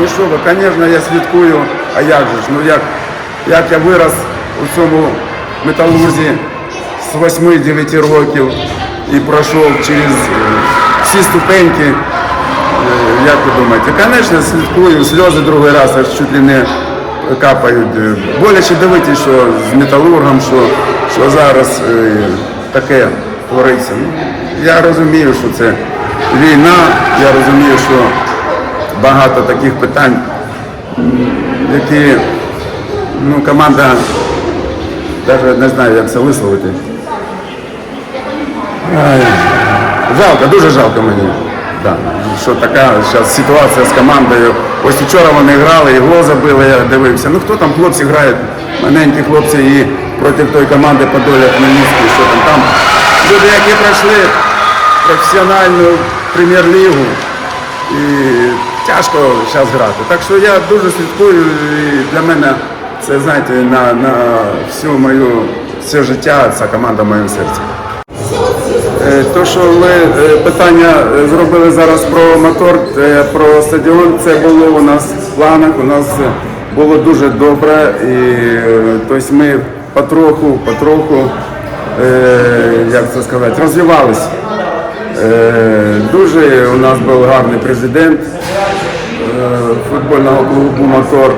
ну що ви, звісно, я слідкую, а як же ж, ну як, як я вирос у цьому металурзі з 8-9 років і пройшов через е, всі ступеньки. Е, Як ви думаєте? Звісно, слідкую, сльози другий раз аж чуть ли не капають. Боляче дивитися, що з металургом, що, що зараз е, таке твориться. Ну, Я розумію, що це війна, я розумію, що багато таких питань, які ну, команда навіть не знаю, як це висловити. Ай, Жалко, дуже жалко мені. Да. Що така зараз ситуація з командою. Ось вчора вони грали, і гол забили, я дивився. Ну хто там хлопці грають, маленькі хлопці і проти тої команди Подоля Хмельницький, що там там. Люди, які пройшли професіональну прем'єр-лігу. І тяжко зараз грати. Так що я дуже слідкую і для мене це, знаєте, на, на всю мою все життя ця команда в моєму серці. Е, То, що ви е, питання е, зробили зараз про мотор, про стадіон, це було у нас в планах, у нас було дуже добре. І тобто ми потроху, потроху, як це сказати, розвивалися. Е, Дуже у нас був гарний президент е, футбольного клубу Мотор.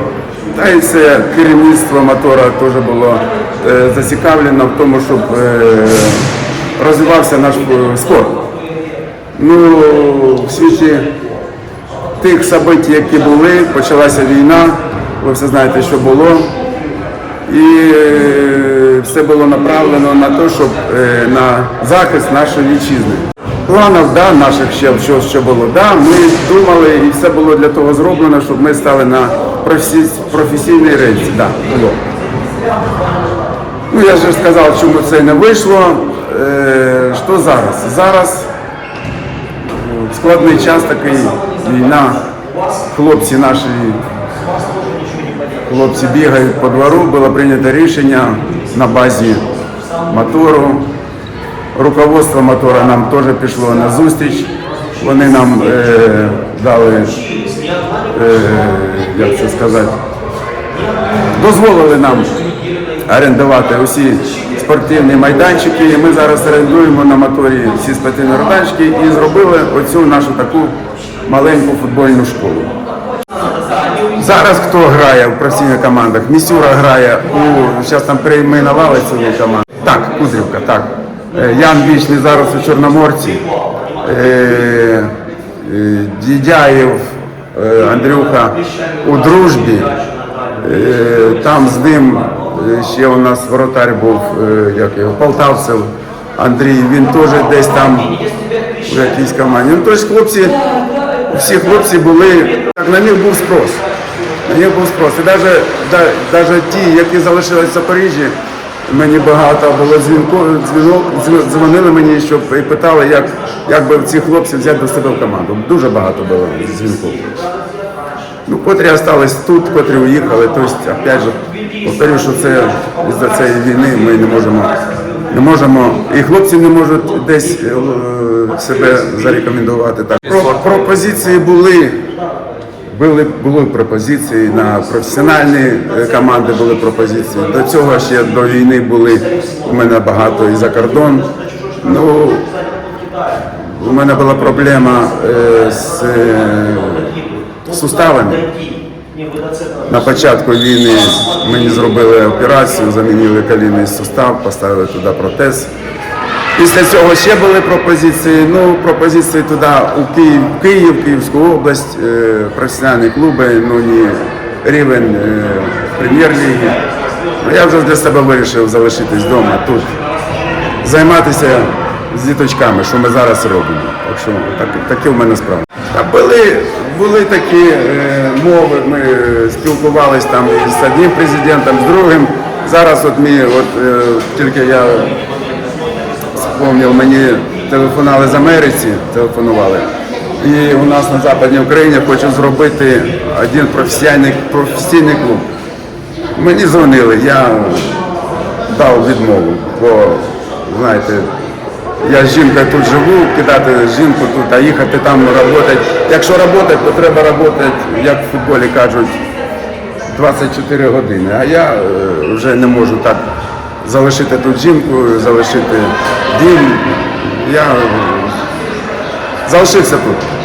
Та й все керівництво мотора теж було е, зацікавлено в тому, щоб розвивався наш спорт. Ну, в світі тих событий, які були, почалася війна, ви все знаєте, що було. І все було направлено на те, щоб на захист нашої вітчизни. Планів да, наших ще що, що було, да, ми думали і все було для того зроблено, щоб ми стали на професі, професійній рельсі. Да, було. Ну, я вже сказав, чому це не вийшло. Е, що зараз? Зараз е, складний час такий, війна, хлопці наші Хлопці бігають по двору, було прийнято рішення на базі мотору. Руководство мотора нам теж пішло на зустріч. Вони нам е, дали, е, як це сказати, дозволили нам орендувати усі спортивні майданчики. І ми зараз орендуємо на моторі всі спортивні майданчики і зробили оцю нашу таку маленьку футбольну школу. Зараз хто грає в професійних командах? Місюра грає у зараз там перейменували цю команду. Так, Кудрівка, так. Е, Ян Вічний зараз у Чорноморці. Е, е, Дідяєв Андрюха у дружбі. Там з ним ще у нас воротар був, як його, Полтавцев Андрій, він теж десь там в якійсь команді. Ну, тобто хлопці, всі хлопці були, так, на них був спрос. На них був спрос. І навіть, навіть ті, які залишились в Запоріжжі, мені багато було дзвінку, дзвінок, дзвонили мені, щоб і питали, як, як би цих хлопців взяти до себе в команду. Дуже багато було дзвінків. Ну, котрі залишились тут, котрі уїхали. Тобто, опять же, повторю, що це із-за цієї війни ми не можемо, не можемо, і хлопці не можуть десь е, себе зарекомендувати. Так. Про, пропозиції були. Були, були пропозиції на професіональні е, команди, були пропозиції. До цього ще до війни були у мене багато і за кордон. Ну, у мене була проблема е, з е, суставами. На початку війни мені зробили операцію, замінили колінний сустав, поставили туди протез. Після цього ще були пропозиції. Ну, пропозиції туди у Київ, Київ, Київську область, е, професіональні клуби, ну не рівень е, прем'єр-ліги. Ну, я вже для себе вирішив залишитись вдома тут, займатися з діточками, що ми зараз робимо. Так що так, такі в мене справи. Та були, були такі е, мови, ми спілкувалися там з одним президентом, з другим. Зараз от мені, от е, тільки я Вспомнив, мені телефонували з Америці, телефонували. І у нас на Западній Україні хочуть зробити один професійний, професійний клуб. Мені дзвонили, я дав відмову, бо, знаєте, Я з жінкою тут живу, кидати жінку тут, а їхати там працювати. Якщо працювати, то треба працювати, як в футболі кажуть, 24 години. А я е, вже не можу так залишити тут жінку, залишити дім. Я е, залишився тут.